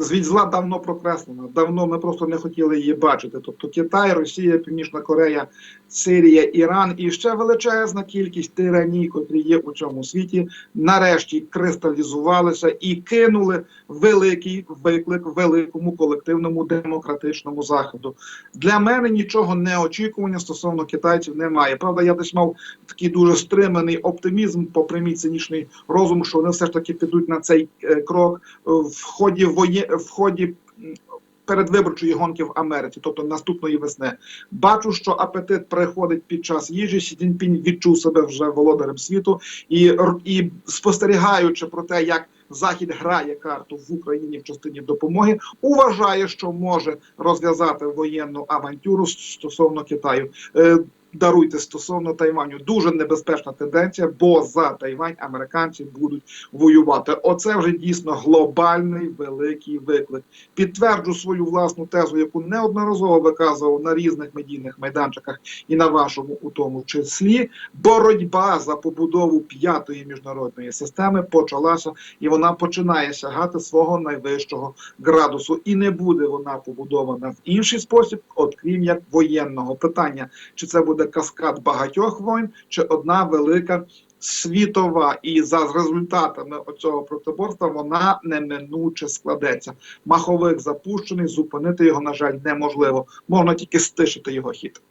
звідь зла давно прокреслена. Давно ми просто не хотіли її бачити. Тобто Китай, Росія, Північна Корея, Сирія, Іран і ще величезна кількість тираній, котрі є у цьому світі, нарешті кристалізувалися і кинули великий виклик великому колективному демократичному заходу. Для мене нічого неочікування стосовно китайців немає. Правда, я десь мав такий дуже стриманий оптимізм, попри мій цинічний розум, що вони все ж таки підуть на цей е, крок в ході воє... в ході передвиборчої гонки в Америці, тобто наступної весни. Бачу, що апетит приходить під час їжі. Сі Цзіньпінь відчув себе вже володарем світу і, і спостерігаючи про те, як Захід грає карту в Україні в частині допомоги, уважає, що може розв'язати воєнну авантюру стосовно Китаю. Даруйте стосовно Тайваню. Дуже небезпечна тенденція, бо за Тайвань американці будуть воювати. Оце вже дійсно глобальний великий виклик. Підтверджу свою власну тезу, яку неодноразово виказував на різних медійних майданчиках і на вашому у тому числі. Боротьба за побудову п'ятої міжнародної системи почалася, і вона починає сягати свого найвищого градусу. І не буде вона побудована в інший спосіб, от крім як воєнного питання, чи це буде каскад багатьох воїн, чи одна велика світова, і за результатами цього протиборства вона неминуче складеться. Маховик запущений, зупинити його, на жаль, неможливо. Можна тільки стишити його хід.